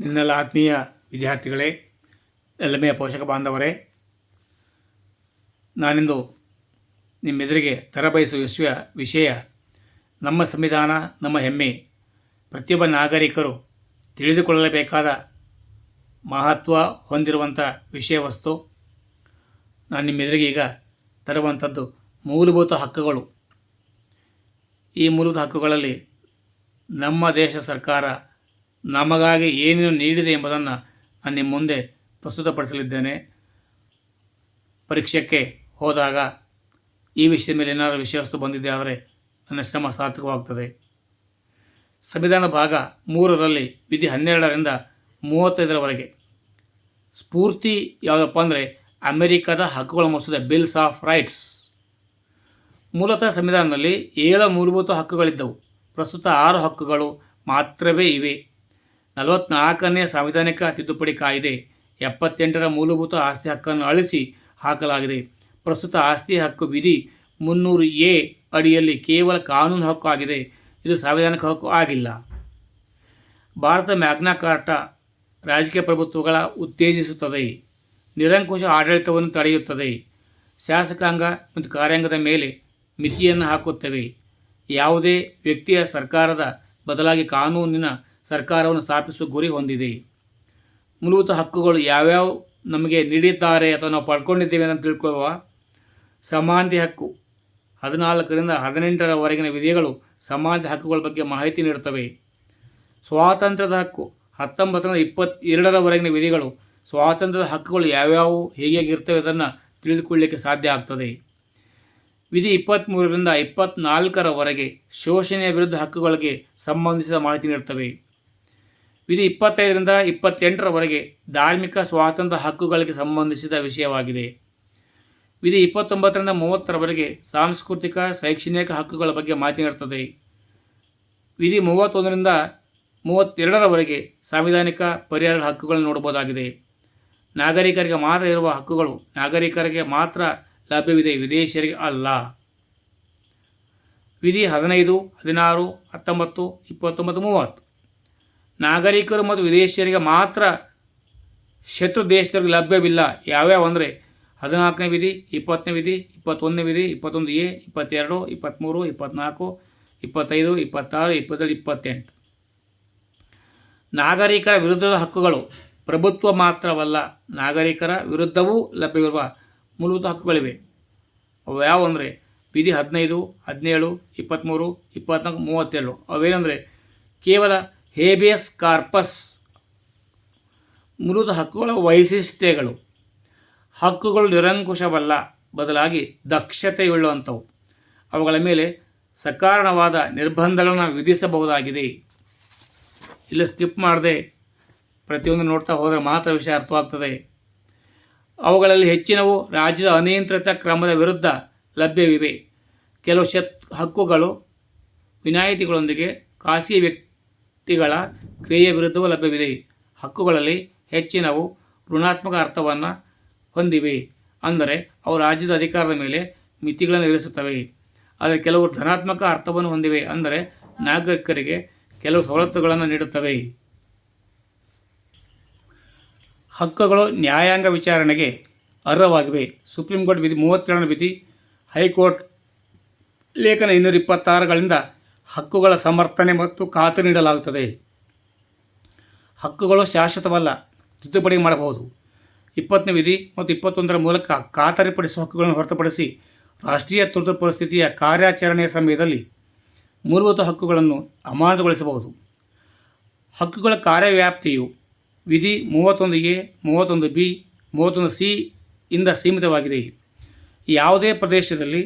ನಿನ್ನೆಲ್ಲ ಆತ್ಮೀಯ ವಿದ್ಯಾರ್ಥಿಗಳೇ ಎಲ್ಲಮೆಯ ಪೋಷಕ ಬಾಂಧವರೇ, ನಾನಿಂದು ನಿಮ್ಮೆದುರಿಗೆ ತರಬಯಸುವ ವಿಷಯ, ನಮ್ಮ ಸಂವಿಧಾನ, ನಮ್ಮ ಹೆಮ್ಮೆ. ಪ್ರತಿಯೊಬ್ಬ ನಾಗರಿಕರು ತಿಳಿದುಕೊಳ್ಳಬೇಕಾದ ಮಹತ್ವ ಹೊಂದಿರುವಂಥ ವಿಷಯ ವಸ್ತು. ನಾನು ನಿಮ್ಮೆದುರಿಗೆ ಈಗ ತರುವಂಥದ್ದು ಮೂಲಭೂತ ಹಕ್ಕುಗಳು. ಈ ಮೂಲಭೂತ ಹಕ್ಕುಗಳಲ್ಲಿ ನಮ್ಮ ದೇಶ ಸರ್ಕಾರ ನಮಗಾಗಿ ಏನೇನು ನೀಡಿದೆ ಎಂಬುದನ್ನು ನಾನು ನಿಮ್ಮ ಮುಂದೆ ಪ್ರಸ್ತುತಪಡಿಸಲಿದ್ದೇನೆ. ಪರೀಕ್ಷೆಗೆ ಹೋದಾಗ ಈ ವಿಷಯದ ಮೇಲೆ ಏನಾದರೂ ವಿಷಯ ವಸ್ತು ಬಂದಿದೆ ಆದರೆ ನನ್ನ ಶ್ರಮ ಸಾರ್ಥಕವಾಗುತ್ತದೆ ಸಂವಿಧಾನ ಭಾಗ ಮೂರರಲ್ಲಿ ವಿಧಿ ಹನ್ನೆರಡರಿಂದ ಮೂವತ್ತೈದರವರೆಗೆ ಸ್ಫೂರ್ತಿ ಯಾವುದಪ್ಪ ಅಂದರೆ ಅಮೆರಿಕದ ಹಕ್ಕುಗಳ ಮಸೂದೆ ಬಿಲ್ಸ್ ಆಫ್ ರೈಟ್ಸ್ ಮೂಲತಃ ಸಂವಿಧಾನದಲ್ಲಿ ಏಳು ಮೂಲಭೂತ ಹಕ್ಕುಗಳಿದ್ದವು. ಪ್ರಸ್ತುತ ಆರು ಹಕ್ಕುಗಳು ಮಾತ್ರವೇ ಇವೆ. ನಲವತ್ನಾಲ್ಕನೇ ಸಾಂವಿಧಾನಿಕ ತಿದ್ದುಪಡಿ ಕಾಯ್ದೆ, ಎಪ್ಪತ್ತೆಂಟರ ಮೂಲಭೂತ ಆಸ್ತಿ ಹಕ್ಕನ್ನು ಅಳಿಸಿ ಹಾಕಲಾಗಿದೆ. ಪ್ರಸ್ತುತ ಆಸ್ತಿ ಹಕ್ಕು ವಿಧಿ ಮುನ್ನೂರು ಎ ಅಡಿಯಲ್ಲಿ ಕೇವಲ ಕಾನೂನು ಹಕ್ಕು ಆಗಿದೆ. ಇದು ಸಾಂವಿಧಾನಿಕ ಹಕ್ಕು ಆಗಿಲ್ಲ. ಭಾರತ ಮ್ಯಾಗ್ನಾ ಕಾರ್ಟ ರಾಜಕೀಯ ಪ್ರಭುತ್ವಗಳ ಉತ್ತೇಜಿಸುತ್ತದೆ. ನಿರಂಕುಶ ಆಡಳಿತವನ್ನು ತಡೆಯುತ್ತದೆ. ಶಾಸಕಾಂಗ ಮತ್ತು ಕಾರ್ಯಾಂಗದ ಮೇಲೆ ಮಿತಿಯನ್ನು ಹಾಕುತ್ತವೆ. ಯಾವುದೇ ವ್ಯಕ್ತಿಯ ಸರ್ಕಾರದ ಬದಲಾಗಿ ಕಾನೂನಿನ ಸರ್ಕಾರವನ್ನು ಸ್ಥಾಪಿಸುವ ಗುರಿ ಹೊಂದಿದೆ. ಮೂಲಭೂತ ಹಕ್ಕುಗಳು ಯಾವ್ಯಾವ ನಮಗೆ ನೀಡಿದ್ದಾರೆ ಅಥವಾ ನಾವು ಪಡ್ಕೊಂಡಿದ್ದೇವೆ ಅಂತ ತಿಳ್ಕೊಳ್ಳುವ ಸಮಾನತೆ ಹಕ್ಕು ಹದಿನಾಲ್ಕರಿಂದ ಹದಿನೆಂಟರವರೆಗಿನ ವಿಧಿಗಳು ಸಮಾನತೆ ಹಕ್ಕುಗಳ ಬಗ್ಗೆ ಮಾಹಿತಿ ನೀಡುತ್ತವೆ. ಸ್ವಾತಂತ್ರ್ಯದ ಹಕ್ಕು ಹತ್ತೊಂಬತ್ತರಿಂದ ಇಪ್ಪತ್ತೆರಡರವರೆಗಿನ ವಿಧಿಗಳು ಸ್ವಾತಂತ್ರ್ಯದ ಹಕ್ಕುಗಳು ಯಾವ್ಯಾವು ಹೇಗಿರ್ತವೆ ಅದನ್ನು ತಿಳಿದುಕೊಳ್ಳಲಿಕ್ಕೆ ಸಾಧ್ಯ ಆಗ್ತದೆ. ವಿಧಿ ಇಪ್ಪತ್ತ್ಮೂರರಿಂದ ಇಪ್ಪತ್ತ್ನಾಲ್ಕರವರೆಗೆ ಶೋಷಣೆಯ ವಿರುದ್ಧ ಹಕ್ಕುಗಳಿಗೆ ಸಂಬಂಧಿಸಿದ ಮಾಹಿತಿ ನೀಡುತ್ತವೆ. ವಿಧಿ ಇಪ್ಪತ್ತೈದರಿಂದ ಇಪ್ಪತ್ತೆಂಟರವರೆಗೆ ಧಾರ್ಮಿಕ ಸ್ವಾತಂತ್ರ್ಯ ಹಕ್ಕುಗಳಿಗೆ ಸಂಬಂಧಿಸಿದ ವಿಷಯವಾಗಿದೆ. ವಿಧಿ ಇಪ್ಪತ್ತೊಂಬತ್ತರಿಂದ ಮೂವತ್ತರವರೆಗೆ ಸಾಂಸ್ಕೃತಿಕ, ಶೈಕ್ಷಣಿಕ ಹಕ್ಕುಗಳ ಬಗ್ಗೆ ಮಾತನಾಡುತ್ತದೆ ವಿಧಿ ಮೂವತ್ತೊಂದರಿಂದ ಮೂವತ್ತೆರಡರವರೆಗೆ ಸಾಂವಿಧಾನಿಕ ಪರಿಹಾರ ಹಕ್ಕುಗಳನ್ನು ನೋಡಬಹುದಾಗಿದೆ. ನಾಗರಿಕರಿಗೆ ಮಾತ್ರ ಇರುವ ಹಕ್ಕುಗಳು ನಾಗರಿಕರಿಗೆ ಮಾತ್ರ ಲಭ್ಯವಿದೆ, ವಿದೇಶಿಯರಿಗೆ ಅಲ್ಲ. ವಿಧಿ ಹದಿನೈದು, ಹದಿನಾರು, ಹತ್ತೊಂಬತ್ತು, ಇಪ್ಪತ್ತೊಂಬತ್ತು, ಮೂವತ್ತು. ನಾಗರಿಕರು ಮತ್ತು ವಿದೇಶಿಯರಿಗೆ ಮಾತ್ರ ಶತ್ರು ದೇಶದವ್ರಿಗೆ ಲಭ್ಯವಿಲ್ಲ. ಯಾವ್ಯಾವ ಅಂದರೆ ಹದಿನಾಲ್ಕನೇ ವಿಧಿ, ಇಪ್ಪತ್ತನೇ ವಿಧಿ, ಇಪ್ಪತ್ತೊಂದನೇ ವಿಧಿ, ಇಪ್ಪತ್ತೊಂದು ಎ, ಇಪ್ಪತ್ತೆರಡು ಇಪ್ಪತ್ತ್ಮೂರು ಇಪ್ಪತ್ತ್ನಾಲ್ಕು ಇಪ್ಪತ್ತೈದು, ಇಪ್ಪತ್ತಾರು, ಇಪ್ಪತ್ತೇಳು, ಇಪ್ಪತ್ತೆಂಟು. ನಾಗರಿಕರ ವಿರುದ್ಧದ ಹಕ್ಕುಗಳು ಪ್ರಭುತ್ವ ಮಾತ್ರವಲ್ಲ, ನಾಗರಿಕರ ವಿರುದ್ಧವೂ ಲಭ್ಯವಿರುವ ಮೂಲಭೂತ ಹಕ್ಕುಗಳಿವೆ. ಅವು ಯಾವ ಅಂದರೆ ವಿಧಿ ಹದಿನೈದು, ಹದಿನೇಳು ಇಪ್ಪತ್ತ್ಮೂರು ಇಪ್ಪತ್ತ್ನಾಲ್ಕು ಮೂವತ್ತೆರಡು ಅವೇನೆಂದರೆ ಕೇವಲ ಹೇಬಿಯಸ್ ಕಾರ್ಪಸ್. ಮೂಲದ ಹಕ್ಕುಗಳ ವೈಶಿಷ್ಟ್ಯಗಳು. ಹಕ್ಕುಗಳು ನಿರಂಕುಶವಲ್ಲ, ಬದಲಾಗಿ ದಕ್ಷತೆಯುಳ್ಳುವಂಥವು ಅವುಗಳ ಮೇಲೆ ಸಕಾರಣವಾದ ನಿರ್ಬಂಧಗಳನ್ನು ವಿಧಿಸಬಹುದಾಗಿದೆ. ಇಲ್ಲಿ, ಸ್ಕಿಪ್ ಮಾಡದೆ. ಪ್ರತಿಯೊಂದು ನೋಡ್ತಾ ಹೋದರೆ ಮಾತ್ರ ವಿಷಯ ಅರ್ಥವಾಗ್ತದೆ. ಅವುಗಳಲ್ಲಿ ಹೆಚ್ಚಿನವು ರಾಜ್ಯದ ಅನಿಯಂತ್ರಿತ ಕ್ರಮದ ವಿರುದ್ಧ ಲಭ್ಯವಿವೆ. ಕೆಲವು ಶತ್ ಹಕ್ಕುಗಳು ವಿನಾಯಿತಿಗಳೊಂದಿಗೆ ಖಾಸಗಿ ವ್ಯಕ್ತಿಗಳ ಕ್ರಿಯೆಯ ವಿರುದ್ಧವೂ ಲಭ್ಯವಿದೆ. ಹಕ್ಕುಗಳಲ್ಲಿ ಹೆಚ್ಚಿನವು ಋಣಾತ್ಮಕ ಅರ್ಥವನ್ನು ಹೊಂದಿವೆ. ಅಂದರೆ, ಅವು ರಾಜ್ಯದ ಅಧಿಕಾರದ ಮೇಲೆ ಮಿತಿಗಳನ್ನು ಇರಿಸುತ್ತವೆ. ಆದರೆ, ಕೆಲವು ಧನಾತ್ಮಕ ಅರ್ಥವನ್ನು ಹೊಂದಿವೆ. ಅಂದರೆ, ನಾಗರಿಕರಿಗೆ ಕೆಲವು ಸವಲತ್ತುಗಳನ್ನು ನೀಡುತ್ತವೆ. ಹಕ್ಕುಗಳು ನ್ಯಾಯಾಂಗ ವಿಚಾರಣೆಗೆ ಅರ್ಹವಾಗಿವೆ. ಸುಪ್ರೀಂ ಕೋರ್ಟ್ ವಿಧಿ ಮೂವತ್ತೆರಡನೇ ವಿಧಿ ಹೈಕೋರ್ಟ್ ಲೇಖನ ಇನ್ನೂರ ಇಪ್ಪತ್ತಾರುಗಳಿಂದ ಹಕ್ಕುಗಳ ಸಮರ್ಥನೆ ಮತ್ತು ಖಾತರಿ ನೀಡಲಾಗುತ್ತದೆ. ಹಕ್ಕುಗಳು ಶಾಶ್ವತವಲ್ಲ, ತಿದ್ದುಪಡಿ ಮಾಡಬಹುದು. ಇಪ್ಪತ್ತನೇ ವಿಧಿ ಮತ್ತು ಇಪ್ಪತ್ತೊಂದರ ಮೂಲಕ ಖಾತರಿಪಡಿಸುವ ಹಕ್ಕುಗಳನ್ನು ಹೊರತುಪಡಿಸಿ ರಾಷ್ಟ್ರೀಯ ತುರ್ತು ಪರಿಸ್ಥಿತಿಯ ಕಾರ್ಯಾಚರಣೆಯ ಸಮಯದಲ್ಲಿ ಮೂಲಭೂತ ಹಕ್ಕುಗಳನ್ನು ಅಮಾನತುಗೊಳಿಸಬಹುದು. ಹಕ್ಕುಗಳ ಕಾರ್ಯವ್ಯಾಪ್ತಿಯು ವಿಧಿ ಮೂವತ್ತೊಂದು ಎ ಮೂವತ್ತೊಂದು ಬಿ, ಮೂವತ್ತೊಂದು ಸಿ ಇಂದ ಸೀಮಿತವಾಗಿದೆ. ಯಾವುದೇ ಪ್ರದೇಶದಲ್ಲಿ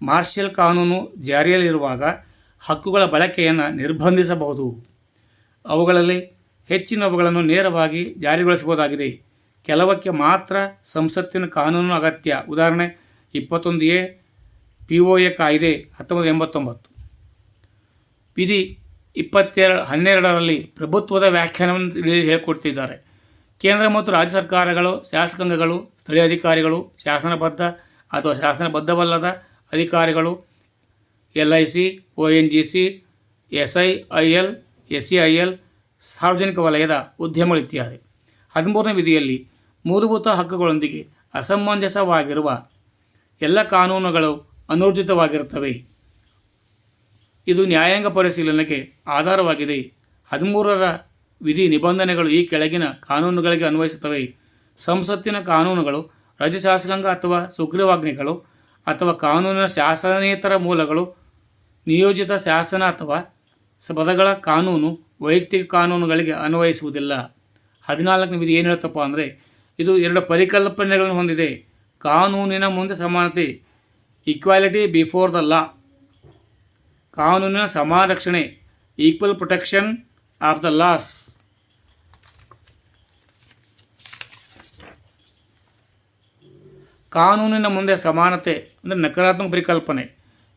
ಮಾರ್ಷಲ್ ಕಾನೂನು ಜಾರಿಯಲ್ಲಿರುವಾಗ ಹಕ್ಕುಗಳ ಬಳಕೆಯನ್ನು ನಿರ್ಬಂಧಿಸಬಹುದು. ಅವುಗಳಲ್ಲಿ ಹೆಚ್ಚಿನವುಗಳನ್ನು ನೇರವಾಗಿ ಜಾರಿಗೊಳಿಸಬಹುದಾಗಿದೆ. ಕೆಲವಕ್ಕೆ ಮಾತ್ರ ಸಂಸತ್ತಿನ ಕಾನೂನು ಅಗತ್ಯ. ಉದಾಹರಣೆ ಇಪ್ಪತ್ತೊಂದು ಎ ಪಿ ಒ ಎ ಕಾಯ್ದೆ ಹತ್ತೊಂಬತ್ತು ಎಂಬತ್ತೊಂಬತ್ತು. ವಿಧಿ ಇಪ್ಪತ್ತೆರಡು ಹನ್ನೆರಡರಲ್ಲಿ ಪ್ರಭುತ್ವದ ವ್ಯಾಖ್ಯಾನವನ್ನು ಹೇಳಿಕೊಡ್ತಿದ್ದಾರೆ. ಕೇಂದ್ರ ಮತ್ತು ರಾಜ್ಯ ಸರ್ಕಾರಗಳು, ಶಾಸಕಾಂಗಗಳು, ಸ್ಥಳೀಯ ಅಧಿಕಾರಿಗಳು, ಶಾಸನಬದ್ಧ ಅಥವಾ ಶಾಸನಬದ್ಧವಲ್ಲದ ಅಧಿಕಾರಿಗಳು L I C, O N G C, S I I L, S C I L, ಸಾರ್ವಜನಿಕ ವಲಯದ ಉದ್ಯಮಗಳು ಇತ್ಯಾದಿ. ಹದಿಮೂರನೇ ವಿಧಿಯಲ್ಲಿ ಮೂಲಭೂತ ಹಕ್ಕುಗಳೊಂದಿಗೆ ಅಸಮಂಜಸವಾಗಿರುವ ಎಲ್ಲ ಕಾನೂನುಗಳು ಅನೂರ್ಜಿತವಾಗಿರುತ್ತವೆ. ಇದು ನ್ಯಾಯಾಂಗ ಪರಿಶೀಲನೆಗೆ ಆಧಾರವಾಗಿದೆ. ಹದಿಮೂರರ ವಿಧಿ ನಿಬಂಧನೆಗಳು ಈ ಕೆಳಗಿನ ಕಾನೂನುಗಳಿಗೆ ಅನ್ವಯಿಸುತ್ತವೆ. ಸಂಸತ್ತಿನ ಕಾನೂನುಗಳು, ರಾಜ್ಯ ಶಾಸಕಾಂಗ ಅಥವಾ ಸುಗ್ರೀವಾಜ್ಞೆಗಳು ಅಥವಾ ಕಾನೂನಿನ ಶಾಸನೇತರ ಮೂಲಗಳು ನಿಯೋಜಿತ ಶಾಸನ ಅಥವಾ ಪದಗಳ ಕಾನೂನು, ವೈಯಕ್ತಿಕ ಕಾನೂನುಗಳಿಗೆ ಅನ್ವಯಿಸುವುದಿಲ್ಲ. ಹದಿನಾಲ್ಕನೇ ವಿಧಿ ಏನು ಹೇಳ್ತಪ್ಪ ಅಂದರೆ, ಇದು ಎರಡು ಪರಿಕಲ್ಪನೆಗಳನ್ನು ಹೊಂದಿದೆ. ಕಾನೂನಿನ ಮುಂದೆ ಸಮಾನತೆ ಈಕ್ವಾಲಿಟಿ ಬಿಫೋರ್ ದ ಲಾ ಕಾನೂನಿನ ಸಮಾರಕ್ಷಣೆ equal protection of the laws ಕಾನೂನಿನ ಮುಂದೆ ಸಮಾನತೆ ಅಂದರೆ ನಕಾರಾತ್ಮಕ ಪರಿಕಲ್ಪನೆ.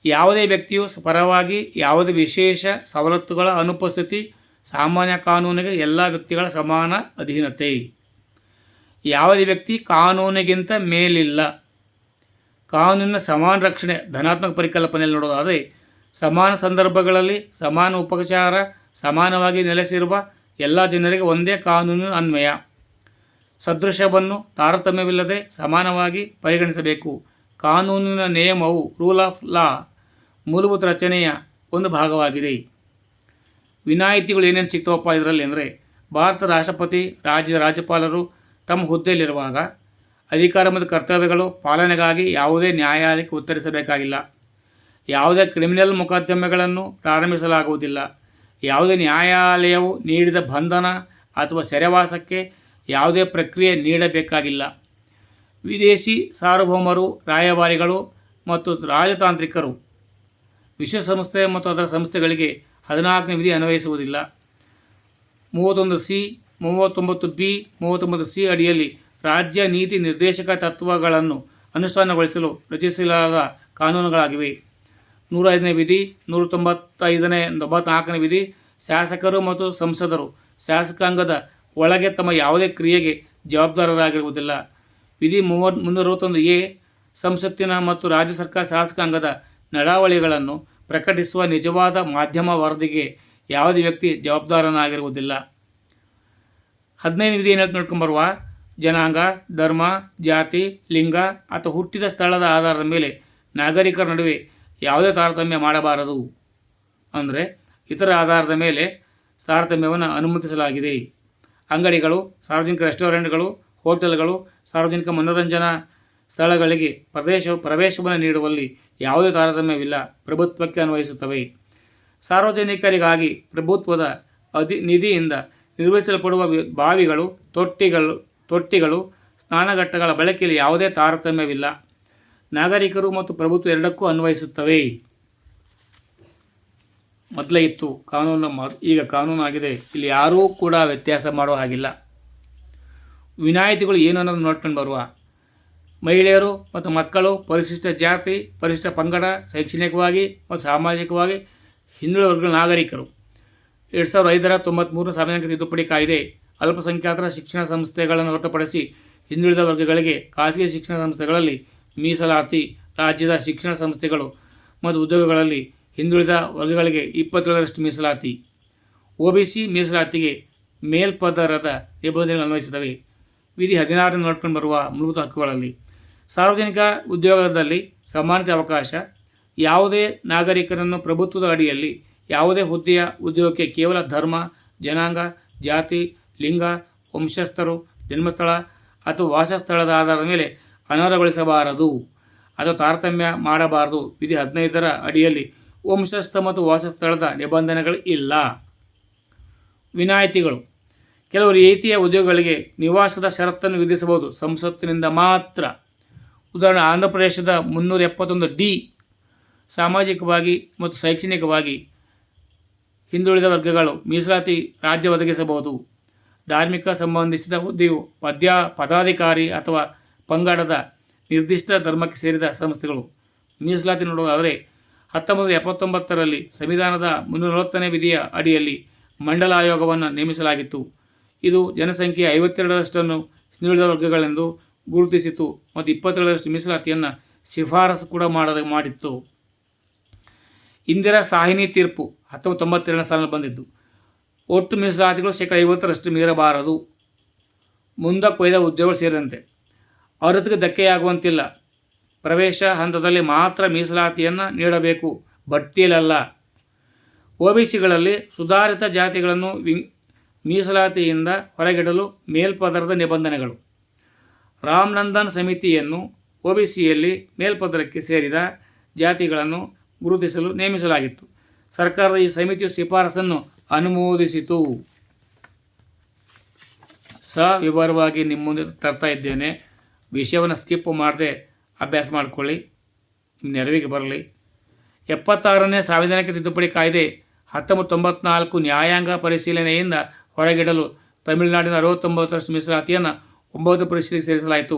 ಯಾವುದೇ ವ್ಯಕ್ತಿಯು ಪರವಾಗಿ ಯಾವುದೇ ವಿಶೇಷ ಸವಲತ್ತುಗಳ ಅನುಪಸ್ಥಿತಿ, ಸಾಮಾನ್ಯ ಕಾನೂನಿಗೆ ಎಲ್ಲ ವ್ಯಕ್ತಿಗಳ ಸಮಾನ ಅಧೀನತೆ. ಯಾವುದೇ ವ್ಯಕ್ತಿ ಕಾನೂನಿಗಿಂತ ಮೇಲಿಲ್ಲ. ಕಾನೂನಿನ ಸಮಾನ ರಕ್ಷಣೆ, ಧನಾತ್ಮಕ ಪರಿಕಲ್ಪನೆಯಲ್ಲಿ ನೋಡೋದಾದರೆ, ಸಮಾನ ಸಂದರ್ಭಗಳಲ್ಲಿ ಸಮಾನ ಉಪಚಾರ, ಸಮಾನವಾಗಿ ನೆಲೆಸಿರುವ ಎಲ್ಲ ಜನರಿಗೆ ಒಂದೇ ಕಾನೂನಿನ ಅನ್ವಯ. ಸದೃಶವನ್ನು, ತಾರತಮ್ಯವಿಲ್ಲದೆ ಸಮಾನವಾಗಿ ಪರಿಗಣಿಸಬೇಕು. ಕಾನೂನಿನ ನಿಯಮವು ರೂಲ್ ಆಫ್ ಲಾ ಮೂಲಭೂತ ರಚನೆಯ ಒಂದು ಭಾಗವಾಗಿದೆ. ವಿನಾಯಿತಿಗಳು ಏನೇನು ಸಿಗ್ತವಪ್ಪ ಇದರಲ್ಲಿ ಅಂದರೆ, ಭಾರತ ರಾಷ್ಟ್ರಪತಿ, ರಾಜ್ಯದ ರಾಜ್ಯಪಾಲರು ತಮ್ಮ ಹುದ್ದೆಯಲ್ಲಿರುವಾಗ ಅಧಿಕಾರ ಮತ್ತು ಕರ್ತವ್ಯಗಳು ಪಾಲನೆಗಾಗಿ ಯಾವುದೇ ನ್ಯಾಯಾಲಯಕ್ಕೆ ಉತ್ತರಿಸಬೇಕಾಗಿಲ್ಲ. ಯಾವುದೇ ಕ್ರಿಮಿನಲ್ ಮೊಕದ್ದಮೆಗಳನ್ನು ಪ್ರಾರಂಭಿಸಲಾಗುವುದಿಲ್ಲ. ಯಾವುದೇ ನ್ಯಾಯಾಲಯವು ನೀಡಿದ ಬಂಧನ ಅಥವಾ ಸೆರೆವಾಸಕ್ಕೆ ಯಾವುದೇ ಪ್ರಕ್ರಿಯೆ ನೀಡಬೇಕಾಗಿಲ್ಲ. ವಿದೇಶಿ ಸಾರ್ವಭೌಮರು, ರಾಯಭಾರಿಗಳು ಮತ್ತು ರಾಜತಾಂತ್ರಿಕರು ವಿಶ್ವಸಂಸ್ಥೆ ಮತ್ತು ಅದರ ಸಂಸ್ಥೆಗಳಿಗೆ ಹದಿನಾಲ್ಕನೇ ವಿಧಿ ಅನ್ವಯಿಸುವುದಿಲ್ಲ. ಮೂವತ್ತೊಂದು ಸಿ, ಮೂವತ್ತೊಂಬತ್ತು ಬಿ, ಮೂವತ್ತೊಂಬತ್ತು ಸಿ ಅಡಿಯಲ್ಲಿ ರಾಜ್ಯ ನೀತಿ ನಿರ್ದೇಶಕ ತತ್ವಗಳನ್ನು ಅನುಷ್ಠಾನಗೊಳಿಸಲು ರಚಿಸಲಾದ ಕಾನೂನುಗಳಾಗಿವೆ. ನೂರ ಐದನೇ ವಿಧಿ ನೂರ ತೊಂಬತ್ತೈದನೇ ತೊಂಬತ್ನಾಲ್ಕನೇ ವಿಧಿ ಶಾಸಕರು ಮತ್ತು ಸಂಸದರು, ಶಾಸಕಾಂಗದ ಒಳಗೆ ತಮ್ಮ ಯಾವುದೇ ಕ್ರಿಯೆಗೆ ಜವಾಬ್ದಾರರಾಗಿರುವುದಿಲ್ಲ. ವಿಧಿ ಮೂವ ಮುನ್ನೂರ ಅರವತ್ತೊಂದು ಎ, ಸಂಸತ್ತಿನ ಮತ್ತು ರಾಜ್ಯ ಸರ್ಕಾರ ಶಾಸಕಾಂಗದ ನಡಾವಳಿಗಳನ್ನು ಪ್ರಕಟಿಸುವ ನಿಜವಾದ ಮಾಧ್ಯಮ ವರದಿಗೆ ಯಾವುದೇ ವ್ಯಕ್ತಿ ಜವಾಬ್ದಾರನಾಗಿರುವುದಿಲ್ಲ. ಹದಿನೈದು ವಿಧಿ ನೋಡ್ಕೊಂಬರುವ ಜನಾಂಗ, ಧರ್ಮ, ಜಾತಿ, ಲಿಂಗ ಅಥವಾ ಹುಟ್ಟಿದ ಸ್ಥಳದ ಆಧಾರದ ಮೇಲೆ ನಾಗರಿಕರ ನಡುವೆ ಯಾವುದೇ ತಾರತಮ್ಯ ಮಾಡಬಾರದು. ಅಂದರೆ ಇತರ ಆಧಾರದ ಮೇಲೆ ತಾರತಮ್ಯವನ್ನು ಅನುಮತಿಸಲಾಗಿದೆ. ಅಂಗಡಿಗಳು, ಸಾರ್ವಜನಿಕ ರೆಸ್ಟೋರೆಂಟ್ಗಳು, ಹೋಟೆಲ್ಗಳು, ಸಾರ್ವಜನಿಕ ಮನೋರಂಜನಾ ಸ್ಥಳಗಳಿಗೆ ಪ್ರದೇಶ ಪ್ರವೇಶವನ್ನು ನೀಡುವಲ್ಲಿ ಯಾವುದೇ ತಾರತಮ್ಯವಿಲ್ಲ. ಪ್ರಭುತ್ವಕ್ಕೆ ಅನ್ವಯಿಸುತ್ತವೆ. ಸಾರ್ವಜನಿಕರಿಗಾಗಿ ಪ್ರಭುತ್ವದ ಅಧಿ, ನಿಧಿಯಿಂದ ನಿರ್ವಹಿಸಲ್ಪಡುವ ಬಾವಿಗಳು, ತೊಟ್ಟಿಗಳು ತೊಟ್ಟಿಗಳು, ಸ್ನಾನಘಟ್ಟಗಳ ಬಳಕೆಯಲ್ಲಿ ಯಾವುದೇ ತಾರತಮ್ಯವಿಲ್ಲ. ನಾಗರಿಕರು ಮತ್ತು ಪ್ರಭುತ್ವ ಎರಡಕ್ಕೂ ಅನ್ವಯಿಸುತ್ತವೆ. ಮೊದಲೇ ಇತ್ತು. ಕಾನೂನು ಈಗ ಕಾನೂನಾಗಿದೆ ಇಲ್ಲಿ ಯಾರೂ ಕೂಡ ವ್ಯತ್ಯಾಸ ಮಾಡುವ ಹಾಗಿಲ್ಲ. ವಿನಾಯಿತಿಗಳು ಏನು ನೋಡ್ಕೊಂಡು ಬರುವ ಮಹಿಳೆಯರು ಮತ್ತು ಮಕ್ಕಳು ಪರಿಶಿಷ್ಟ ಜಾತಿ, ಪರಿಶಿಷ್ಟ ಪಂಗಡ, ಶೈಕ್ಷಣಿಕವಾಗಿ ಮತ್ತು ಸಾಮಾಜಿಕವಾಗಿ ಹಿಂದುಳಿದ ವರ್ಗಗಳ ನಾಗರಿಕರು. ಎರಡು ಸಾವಿರದ ಐದರ ತೊಂಬತ್ತ್ಮೂರು ಸಾರ್ವಜನಿಕ ತಿದ್ದುಪಡಿ ಕಾಯ್ದೆ ಅಲ್ಪಸಂಖ್ಯಾತರ ಶಿಕ್ಷಣ ಸಂಸ್ಥೆಗಳನ್ನು ಹೊರತುಪಡಿಸಿ ಹಿಂದುಳಿದ ವರ್ಗಗಳಿಗೆ ಖಾಸಗಿ ಶಿಕ್ಷಣ ಸಂಸ್ಥೆಗಳಲ್ಲಿ ಮೀಸಲಾತಿ, ರಾಜ್ಯದ ಶಿಕ್ಷಣ ಸಂಸ್ಥೆಗಳು ಮತ್ತು ಉದ್ಯೋಗಗಳಲ್ಲಿ ಹಿಂದುಳಿದ ವರ್ಗಗಳಿಗೆ ಇಪ್ಪತ್ತೇಳರಷ್ಟು ಮೀಸಲಾತಿ. ಒ ಬಿ ಸಿ ಮೀಸಲಾತಿಗೆ ಮೇಲ್ಪದರದ ನಿಬಂಧನೆಗಳು ಅನ್ವಯಿಸಿದವೆ. ವಿಧಿ ಹದಿನಾರನ್ನು ನೋಡ್ಕೊಂಡು ಬರುವ ಮೂಲಭೂತ ಹಕ್ಕುಗಳಲ್ಲಿ ಸಾರ್ವಜನಿಕ ಉದ್ಯೋಗದಲ್ಲಿ ಸಮಾನತೆ ಅವಕಾಶ, ಯಾವುದೇ ನಾಗರಿಕರನ್ನು ಪ್ರಭುತ್ವದ ಅಡಿಯಲ್ಲಿ, ಯಾವುದೇ ಹುದ್ದೆಯ ಉದ್ಯೋಗಕ್ಕೆ ಕೇವಲ ಧರ್ಮ, ಜನಾಂಗ, ಜಾತಿ, ಲಿಂಗ, ವಂಶಸ್ಥರು, ಜನ್ಮಸ್ಥಳ ಅಥವಾ ವಾಸಸ್ಥಳದ ಆಧಾರದ ಮೇಲೆ ಅನರ್ಹಗೊಳಿಸಬಾರದು. ಅಥವಾ ತಾರತಮ್ಯ ಮಾಡಬಾರದು. ವಿಧಿ ಹದಿನೈದರ ಅಡಿಯಲ್ಲಿ ವಂಶಸ್ಥ ಮತ್ತು ವಾಸಸ್ಥಳದ ನಿಬಂಧನೆಗಳು ಇಲ್ಲ. ವಿನಾಯಿತಿಗಳು. ಕೆಲವು ರೀತಿಯ ಉದ್ಯೋಗಗಳಿಗೆ ನಿವಾಸದ ಷರತ್ತನ್ನು ವಿಧಿಸಬಹುದು. ಸಂಸತ್ತಿನಿಂದ ಮಾತ್ರ. ಉದಾಹರಣೆ, ಆಂಧ್ರ ಪ್ರದೇಶದ ಮುನ್ನೂರ ಎಪ್ಪತ್ತೊಂದು ಡಿ ಸಾಮಾಜಿಕವಾಗಿ ಮತ್ತು ಶೈಕ್ಷಣಿಕವಾಗಿ ಹಿಂದುಳಿದ ವರ್ಗಗಳು ಮೀಸಲಾತಿ ರಾಜ್ಯ ಒದಗಿಸಬಹುದು. ಧಾರ್ಮಿಕ ಸಂಬಂಧಿಸಿದ ಹುದ್ದೆಯು ಪದ್ಯ, ಪದಾಧಿಕಾರಿ ಅಥವಾ ಪಂಗಡದ ನಿರ್ದಿಷ್ಟ ಧರ್ಮಕ್ಕೆ ಸೇರಿದ ಸಂಸ್ಥೆಗಳು. ಮೀಸಲಾತಿ ನೋಡುವುದಾದರೆ, ಹತ್ತೊಂಬತ್ತು ಎಪ್ಪತ್ತೊಂಬತ್ತರಲ್ಲಿ ಸಂವಿಧಾನದ ಮುನ್ನೂರ ನಲವತ್ತನೇ ವಿಧಿಯ ಅಡಿಯಲ್ಲಿ ಮಂಡಲ ಆಯೋಗವನ್ನು ನೇಮಿಸಲಾಗಿತ್ತು. ಇದು ಜನಸಂಖ್ಯೆಯ ಐವತ್ತೆರಡರಷ್ಟನ್ನು ಹಿಂದುಳಿದ ವರ್ಗಗಳೆಂದು ಗುರುತಿಸಿತು. ಮತ್ತು ಇಪ್ಪತ್ತೇಳರಷ್ಟು ಮೀಸಲಾತಿಯನ್ನು ಶಿಫಾರಸು ಕೂಡ ಮಾಡ ಮಾಡಿತ್ತು. ಇಂದಿರಾ ಸಾಹಿನಿ ತೀರ್ಪು ಹತ್ತೊಂಬತ್ತು ತೊಂಬತ್ತೆರಡನೇ ಸಾಲಿನಲ್ಲಿ ಬಂದಿದ್ದು. ಒಟ್ಟು ಮೀಸಲಾತಿಗಳು ಶೇಕಡ ಐವತ್ತರಷ್ಟು ಮೀರಬಾರದು. ಮುಂದಕ್ಕೆ ಒಯ್ದ ಉದ್ಯೋಗಗಳು ಸೇರಿದಂತೆ. ಅರ್ಹತೆಗೆ ಧಕ್ಕೆಯಾಗುವಂತಿಲ್ಲ. ಪ್ರವೇಶ ಹಂತದಲ್ಲಿ ಮಾತ್ರ ಮೀಸಲಾತಿಯನ್ನು ನೀಡಬೇಕು. ಬಡ್ತಿಯಲ್ಲ ಒ ಬಿ ಸಿಗಳಲ್ಲಿ ಸುಧಾರಿತ ಜಾತಿಗಳನ್ನು ವಿಂಗ್ ಮೀಸಲಾತಿಯಿಂದ ಹೊರಗಿಡಲು ಮೇಲ್ಪದರದ ನಿಬಂಧನೆಗಳು. ರಾಮನಂದನ್ ಸಮಿತಿಯನ್ನು ಒ ಬಿ ಸಿಯಲ್ಲಿ ಮೇಲ್ಪದರಕ್ಕೆ ಸೇರಿದ ಜಾತಿಗಳನ್ನು ಗುರುತಿಸಲು ನೇಮಿಸಲಾಗಿತ್ತು. ಸರ್ಕಾರದ ಈ ಸಮಿತಿಯು ಶಿಫಾರಸನ್ನು ಅನುಮೋದಿಸಿತು. ಸವಿವರವಾಗಿ ನಿಮ್ಮ ಮುಂದೆ ತರ್ತಾ ಇದ್ದೇನೆ. ವಿಷಯವನ್ನು ಸ್ಕಿಪ್ ಮಾಡದೆ ಅಭ್ಯಾಸ ಮಾಡಿಕೊಳ್ಳಿ. ನಿಮ್ಮ ನೆರವಿಗೆ ಬರಲಿ. ಎಪ್ಪತ್ತಾರನೇ ಸಾಂವಿಧಾನಿಕ ತಿದ್ದುಪಡಿ ಕಾಯ್ದೆ ಹತ್ತೊಂಬತ್ತು ತೊಂಬತ್ನಾಲ್ಕು ನ್ಯಾಯಾಂಗ ಪರಿಶೀಲನೆಯಿಂದ ಹೊರಗಿಡಲು ತಮಿಳುನಾಡಿನ ಅರವತ್ತೊಂಬತ್ತರಷ್ಟು ಮೀಸಲಾತಿಯನ್ನು ಒಂಬತ್ತು ಪರಿಷತ್ತಿಗೆ ಸೇರಿಸಲಾಯಿತು.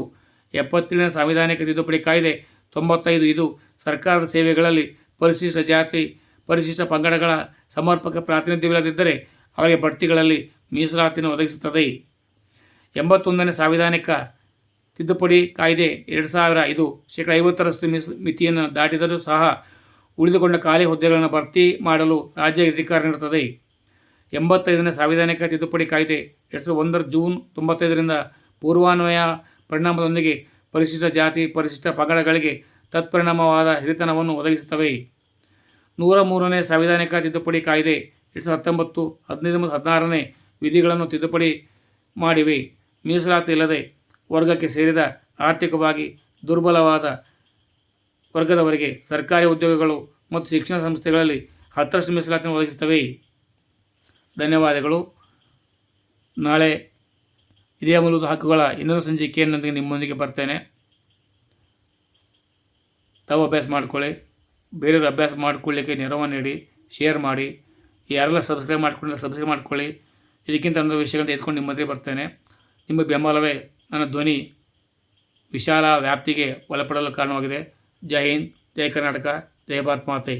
ಎಪ್ಪತ್ತೇಳನೇ ಸಾಂವಿಧಾನಿಕ ತಿದ್ದುಪಡಿ ಕಾಯ್ದೆ, ತೊಂಬತ್ತೈದು ಇದು ಸರ್ಕಾರದ ಸೇವೆಗಳಲ್ಲಿ ಪರಿಶಿಷ್ಟ ಜಾತಿ, ಪರಿಶಿಷ್ಟ ಪಂಗಡಗಳ ಸಮರ್ಪಕ ಪ್ರಾತಿನಿಧ್ಯವಿಲ್ಲದಿದ್ದರೆ ಅವರಿಗೆ ಬಡ್ತಿಗಳಲ್ಲಿ ಮೀಸಲಾತಿಯನ್ನು ಒದಗಿಸುತ್ತದೆ. ಎಂಬತ್ತೊಂದನೇ ಸಾಂವಿಧಾನಿಕ ತಿದ್ದುಪಡಿ ಕಾಯ್ದೆ ಎರಡು ಸಾವಿರ ಇದು ಶೇಕಡ ಐವತ್ತರಷ್ಟು ಮಿಸ್, ಮಿತಿಯನ್ನು ದಾಟಿದರೂ ಸಹ ಉಳಿದುಕೊಂಡ ಖಾಲಿ ಹುದ್ದೆಗಳನ್ನು ಭರ್ತಿ ಮಾಡಲು ರಾಜ್ಯ ಅಧಿಕಾರ ನೀಡುತ್ತದೆ. ಎಂಬತ್ತೈದನೇ ಸಾಂವಿಧಾನಿಕ ತಿದ್ದುಪಡಿ ಕಾಯ್ದೆ ಎರಡು ಸಾವಿರದ ಒಂದರ ಜೂನ್ ತೊಂಬತ್ತೈದರಿಂದ ಪೂರ್ವಾನ್ವಯ ಪರಿಣಾಮದೊಂದಿಗೆ ಪರಿಶಿಷ್ಟ ಜಾತಿ, ಪರಿಶಿಷ್ಟ ಪಗಡಗಳಿಗೆ ತತ್ಪರಿಣಾಮವಾದ ಹಿರಿತನವನ್ನು ಒದಗಿಸುತ್ತವೆ. ನೂರ ಮೂರನೇ ಸಾಂವಿಧಾನಿಕ ತಿದ್ದುಪಡಿ ಕಾಯ್ದೆ ಎರಡು ಸಾವಿರದ ಹತ್ತೊಂಬತ್ತು, ಹದಿನೈದು ಮತ್ತು ಹದಿನಾರನೇ ವಿಧಿಗಳನ್ನು ತಿದ್ದುಪಡಿ ಮಾಡಿವೆ. ಮೀಸಲಾತಿ ಇಲ್ಲದೆ ವರ್ಗಕ್ಕೆ ಸೇರಿದ ಆರ್ಥಿಕವಾಗಿ ದುರ್ಬಲವಾದ ವರ್ಗದವರಿಗೆ ಸರ್ಕಾರಿ ಉದ್ಯೋಗಗಳು ಮತ್ತು ಶಿಕ್ಷಣ ಸಂಸ್ಥೆಗಳಲ್ಲಿ ಹತ್ತರಷ್ಟು ಮೀಸಲಾತಿಯನ್ನು ಒದಗಿಸುತ್ತವೆ. ಧನ್ಯವಾದಗಳು. ನಾಳೆ ಇದೇ ಮೂಲದ ಹಕ್ಕುಗಳ ಇನ್ನೊಂದು ಸಂಚಿಕೆಯನ್ನೊಂದಿಗೆ ನಿಮ್ಮೊಂದಿಗೆ ಬರ್ತೇನೆ. ತಾವು ಅಭ್ಯಾಸ ಮಾಡ್ಕೊಳ್ಳಿ. ಬೇರೆಯವರು ಅಭ್ಯಾಸ ಮಾಡಿಕೊಳ್ಳಿಕ್ಕೆ ನೆರವನ್ನು ನೀಡಿ ಶೇರ್ ಮಾಡಿ. ಯಾರೆಲ್ಲ ಸಬ್ಸ್ಕ್ರೈಬ್ ಮಾಡ್ಕೊಂಡ್ರೆ ಸಬ್ಸ್ಕ್ರೈಬ್ ಮಾಡ್ಕೊಳ್ಳಿ. ಇದಕ್ಕಿಂತ ಒಂದು ವಿಷಯಗಳನ್ನು ಎತ್ಕೊಂಡು ನಿಮ್ಮ ಹತ್ರ ಬರ್ತೇನೆ. ನಿಮ್ಮ ಬೆಂಬಲವೇ ನನ್ನ ಧ್ವನಿ ವಿಶಾಲ ವ್ಯಾಪ್ತಿಗೆ ಒಳಪಡಲು ಕಾರಣವಾಗಿದೆ. ಜೈ ಹಿಂದ್, ಜೈ ಕರ್ನಾಟಕ, ಜೈ ಭಾರತ್ ಮಾತೆ.